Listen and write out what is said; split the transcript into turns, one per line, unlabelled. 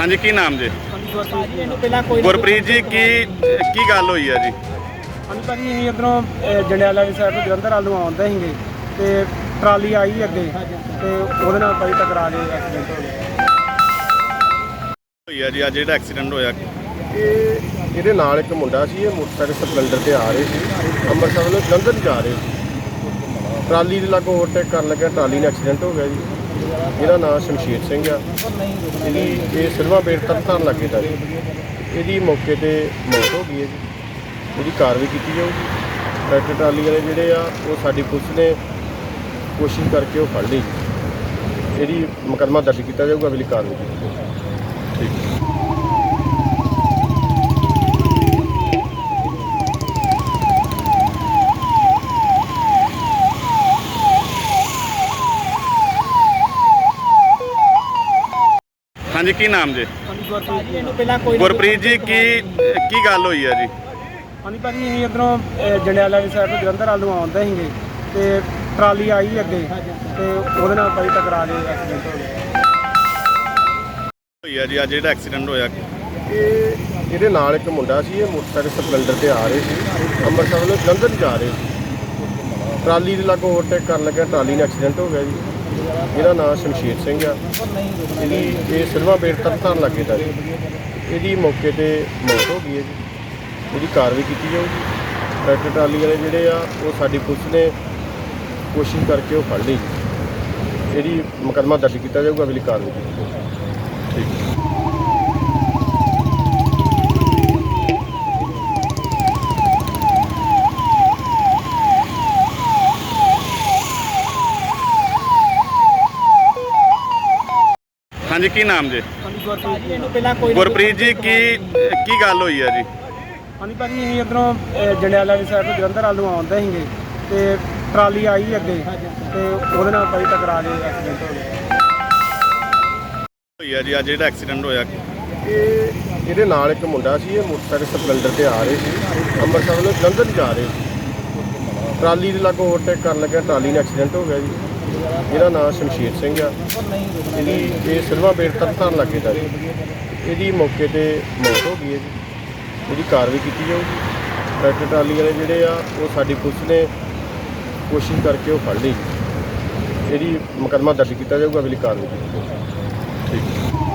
ਹਾਂਜੀ ਕੀ ਨਾਮ ਜੀ?
ਪਹਿਲਾਂ ਕੋਈ
ਗੁਰਪ੍ਰੀਤ ਜੀ ਕੀ ਕੀ ਗੱਲ ਹੋਈ ਹੈ ਜੀ?
ਹਾਂਜੀ ਭਾਜੀ ਅਸੀਂ ਇਧਰੋਂ ਜੰਡਿਆਲਾ ਵਾਲੀ ਸਾਈਡ ਤੋਂ ਜਲੰਧਰ ਵੱਲ ਨੂੰ ਆਉਂਦੇ ਸੀਗੇ ਤੇ ਟਰਾਲੀ ਆਈ ਅੱਗੇ ਤੇ ਉਹਦੇ ਨਾਲ ਭਾਈ ਟਕਰਾ ਗਏ ਐਕਸੀਡੈਂਟ ਹੋ ਗਿਆ।
ਹੋਈ ਜੀ ਅੱਜ ਜਿਹੜਾ ਐਕਸੀਡੈਂਟ ਹੋਇਆ?
ਇਹ ਇਹਦੇ ਨਾਲ ਇੱਕ ਮੁੰਡਾ ਸੀ ਇਹ ਮੋਟਰਸਾਈਕਲ ਸਪਲੈਂਡਰ ਤੇ ਆ ਰਹੇ ਸੀ ਅੰਮ੍ਰਿਤਸਰ ਵੱਲੋਂ ਜਲੰਧਰ ਜਾ ਰਹੇ ਸੀ। ਟਰਾਲੀ ਦੇ ਲਾਗੋਂ ਓਵਰਟੇਕ ਕਰਨ ਲੱਗਿਆ ਟਰਾਲੀ ਨਾਲ ਐਕਸੀਡੈਂਟ ਹੋ ਗਿਆ ਜੀ। ਇਹਦਾ ਨਾਮ ਸ਼ਮਸ਼ੀਰ ਸਿੰਘ ਆ ਇਹਦੀ ਇਹ ਸਿਲਵਾ ਬੇਟ ਤਰਤਾਰਨ ਲੱਗੇ ਦਾ ਜੀ। ਇਹਦੀ ਮੌਕੇ ਤੇ ਮੌਤ ਹੋ ਗਈ ਹੈ ਜੀ। ਇਹਦੀ ਕਾਰਵਾਈ ਕੀਤੀ ਜਾਊਗੀ। ਟਰੈਕਟਰ ਟਰਾਲੀ ਵਾਲੇ ਜਿਹੜੇ ਆ, ਉਹ ਸਾਡੀ ਪੁਲਿਸ ਨੇ ਕੋਸ਼ਿਸ਼ ਕਰਕੇ ਉਹ ਫੜ ਲਈ। ਇਹਦੀ ਮੁਕੱਦਮਾ ਦਰਜ ਕੀਤਾ ਜਾਊਗਾ, ਅਗਲੀ ਕਾਰਵਾਈ ਕੀਤੀ ਜਾਊਗੀ।
ਹਾਂਜੀ ਕੀ ਨਾਮ ਜੀ?
ਹਾਂਜੀ ਗੁਰਪ੍ਰੀਤ ਇਹਨੂੰ ਪਹਿਲਾਂ ਕੋਈ
ਗੁਰਪ੍ਰੀਤ ਜੀ ਕੀ ਕੀ ਗੱਲ ਹੋਈ ਹੈ ਜੀ?
ਹਾਂਜੀ ਭਾਜੀ ਅਸੀਂ ਇਧਰੋਂ ਜੰਡਿਆਲਾ ਵਾਲੀ ਸਾਈਡ ਤੋਂ ਜਲੰਧਰ ਵੱਲ ਨੂੰ ਆਉਂਦੇ ਸੀਗੇ ਤੇ ਟਰਾਲੀ ਆਈ ਅੱਗੇ ਤੇ ਉਹਦੇ ਨਾਲ ਭਾਈ ਟਕਰਾ ਗਏ ਐਕਸੀਡੈਂਟ ਹੋ ਗਿਆ।
ਹੋਈ ਹੈ ਜੀ ਅੱਜ ਜਿਹੜਾ ਐਕਸੀਡੈਂਟ ਹੋਇਆ?
ਇਹ ਇਹਦੇ ਨਾਲ ਇੱਕ ਮੁੰਡਾ ਸੀ ਇਹ ਮੋਟਰਸਾਈਕਲ ਸਪਲੈਂਡਰ ਤੇ ਆ ਰਹੇ ਸੀ ਅੰਮ੍ਰਿਤਸਰ ਵੱਲੋਂ ਜਲੰਧਰ ਜਾ ਰਹੇ ਸੀ। ਟਰਾਲੀ ਦੇ ਲਾਗੋਂ ਓਵਰਟੇਕ ਕਰਨ ਲੱਗਿਆ ਟਰਾਲੀ ਨਾਲ ਐਕਸੀਡੈਂਟ ਹੋ ਗਿਆ ਜੀ। ਇਹਦਾ ਨਾਮ ਸ਼ਮਸ਼ੀਰ ਸਿੰਘ ਆ। ਇਹਦੀ ਇਹ ਸਿਲਵਾ ਬੇਟ ਤਰਤਾਰਨ ਲੱਗੇ ਦਾ ਜੀ। ਇਹਦੀ ਮੌਕੇ ਤੇ ਮੌਤ ਹੋ ਗਈ ਹੈ ਜੀ। ਇਹਦੀ ਕਾਰਵਾਈ ਕੀਤੀ ਜਾਊਗੀ। ਟਰੈਕਟਰ ਟਰਾਲੀ ਵਾਲੇ ਜਿਹੜੇ ਆ, ਉਹ ਸਾਡੀ ਪੁਲਿਸ ਨੇ ਕੋਸ਼ਿਸ਼ ਕਰਕੇ ਉਹ ਫੜ ਲਈ। ਇਹਦੀ ਮੁਕੱਦਮਾ ਦਰਜ ਕੀਤਾ ਜਾਊਗਾ, ਅਗਲੀ ਕਾਰਵਾਈ ਕੀਤੀ ਜਾਊਗੀ।
ਹਾਂਜੀ ਕੀ ਨਾਮ ਜੀ?
ਗੁਰਪ੍ਰੀਤ ਇਹਨੂੰ ਪਹਿਲਾਂ ਕੋਈ
ਗੁਰਪ੍ਰੀਤ ਜੀ ਕੀ ਕੀ ਗੱਲ ਹੋਈ ਹੈ ਜੀ?
ਹਾਂਜੀ ਭਾਜੀ ਅਸੀਂ ਇਧਰੋਂ ਜੰਡਿਆਲਾ ਵਾਲੀ ਸਾਈਡ ਤੋਂ ਜਲੰਧਰ ਵੱਲ ਨੂੰ ਆਉਂਦੇ ਸੀਗੇ ਤੇ ਟਰਾਲੀ ਆਈ ਅੱਗੇ ਤੇ ਉਹਦੇ ਨਾਲ ਭਾਈ ਟਕਰਾ ਗਏ ਐਕਸੀਡੈਂਟ ਹੋ ਗਿਆ।
ਹੋਈ ਹੈ ਜੀ ਅੱਜ ਜਿਹੜਾ ਐਕਸੀਡੈਂਟ ਹੋਇਆ।
ਇਹ ਇਹਦੇ ਨਾਲ ਇੱਕ ਮੁੰਡਾ ਸੀ ਇਹ ਮੋਟਰਸਾਈਕਲ ਸਪਲੈਂਡਰ ਤੇ ਆ ਰਹੇ ਸੀ ਅੰਮ੍ਰਿਤਸਰ ਵੱਲੋਂ ਜਲੰਧਰ ਜਾ ਰਹੇ ਸੀ। ਟਰਾਲੀ ਦੇ ਲਾਗੋਂ ਓਵਰਟੇਕ ਕਰਨ ਲੱਗਿਆ ਟਰਾਲੀ ਨਾਲ ਐਕਸੀਡੈਂਟ ਹੋ ਗਿਆ ਜੀ। ਇਹਦਾ ਨਾਮ ਸ਼ਮਸ਼ੀਰ ਸਿੰਘ ਆ। ਇਹਦੀ ਇਹ ਸਿਲਵਾ ਬੇਟ ਤਰਤਾਰਨ ਲੱਗੇ ਦਾ ਜੀ ਇਹਦੀ ਮੌਕੇ ਤੇ ਮੌਤ ਹੋ ਗਈ ਹੈ ਜੀ। ਇਹਦੀ ਕਾਰਵਾਈ ਕੀਤੀ ਜਾਊਗੀ। ਟਰੈਕਟਰ ਟਰਾਲੀ ਵਾਲੇ ਜਿਹੜੇ ਆ, ਉਹ ਸਾਡੀ ਪੁਲਿਸ ਨੇ ਕੋਸ਼ਿਸ਼ ਕਰਕੇ ਉਹ ਫੜ ਲਈ। ਇਹਦੀ ਮੁਕੱਦਮਾ ਦਰਜ ਕੀਤਾ ਜਾਊਗਾ। ਅਗਲੀ ਕਾਰਵਾਈ ਕੀਤੀ ਜਾਊਗੀ। ਠੀਕ।